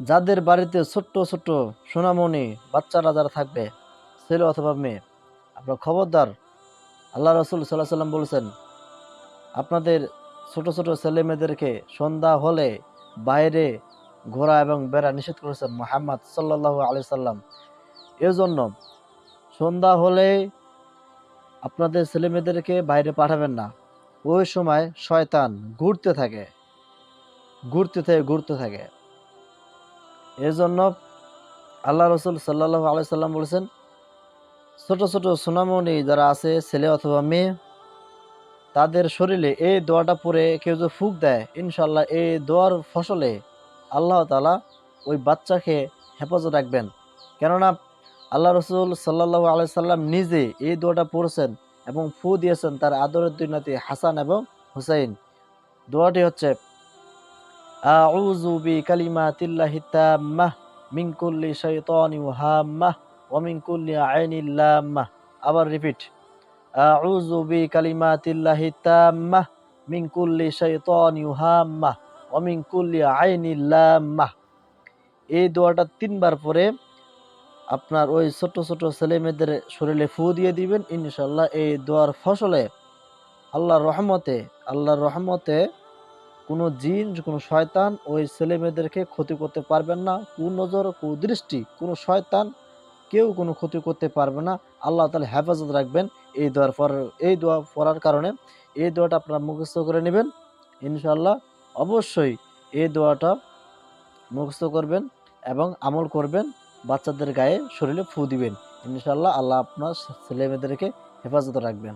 যাদের বাড়িতে ছোট্ট ছোট্ট সোনামণি, বাচ্চারা যারা থাকবে, ছেলে অথবা মেয়ে আপনার খবরদার। আল্লাহ রসুল সাল্লাহ সাল্লাম বলেছেন, আপনাদের ছোট ছোট ছেলে মেয়েদেরকে সন্ধ্যা হলে বাইরে ঘোরা এবং বেড়া নিষেধ করেছেন মোহাম্মদ সাল্লাহ আলি সাল্লাম। এর জন্য সন্ধ্যা হলে আপনাদের ছেলে মেয়েদেরকে বাইরে পাঠাবেন না। ওই সময় শয়তান ঘুরতে থাকে ঘুরতে থাকে ঘুরতে থাকে। এর জন্য আল্লাহ রসুল সাল্লাহ আলি সাল্লাম বলেছেন, ছোট ছোট সোনামণি যারা আছে, ছেলে অথবা মেয়ে, তাদের শরীরে এই দোয়াটা পরে কেউ যদি ফুক দেয় ইনশাল্লাহ এই দোয়ার ফসলে আল্লাহ তালা ওই বাচ্চাকে হেফাজত রাখবেন। কেননা আল্লাহ রসুল সাল্লাহ আলাইসাল্লাম নিজে এই দোয়াটা পড়েছেন এবং ফু দিয়েছেন তার আদরের দুই নাতি হাসান এবং হুসাইন। দোয়াটি হচ্ছে আউযু বিকালিমাতিল্লাহি তাম্মাহ মিন কুল্লি শাইতানিন হাম্মাহ ওয়া মিন কুল্লি আইনিন লাম্মাহ আবার রিপিট আউযু বিকালিমাতিল্লাহি তাম্মাহ মিন কুল্লি শাইতানিন হাম্মাহ ওয়া মিন কুল্লি আইনিন লাম্মাহ এই দোয়াটা তিনবার পরে আপনার ওই ছোট ছোট ছেলে মেয়েদের শরীরে ফু দিয়ে দিবেন ইনশাল্লাহ এই দোয়ার ফসলে আল্লাহর রহমতে আল্লাহর রহমতে কোনো জিন, কোনো শয়তান ওই ছেলে মেয়েদেরকে ক্ষতি করতে পারবেন না। কুনজর কুদৃষ্টি কোনো শয়তান কেউ কোনো ক্ষতি করতে পারবে না। আল্লাহ তালা হেফাজত রাখবেন এই দোয়ার পর, এই দোয়া পড়ার কারণে। এই দোয়াটা আপনারা মুখস্থ করে নেবেন। ইনশাল্লাহ অবশ্যই এই দোয়াটা মুখস্থ করবেন এবং আমল করবেন। বাচ্চাদের গায়ে শরীরে ফু দিবেন। ইনশাল্লাহ আল্লাহ আপনার ছেলে মেয়েদেরকে হেফাজত রাখবেন।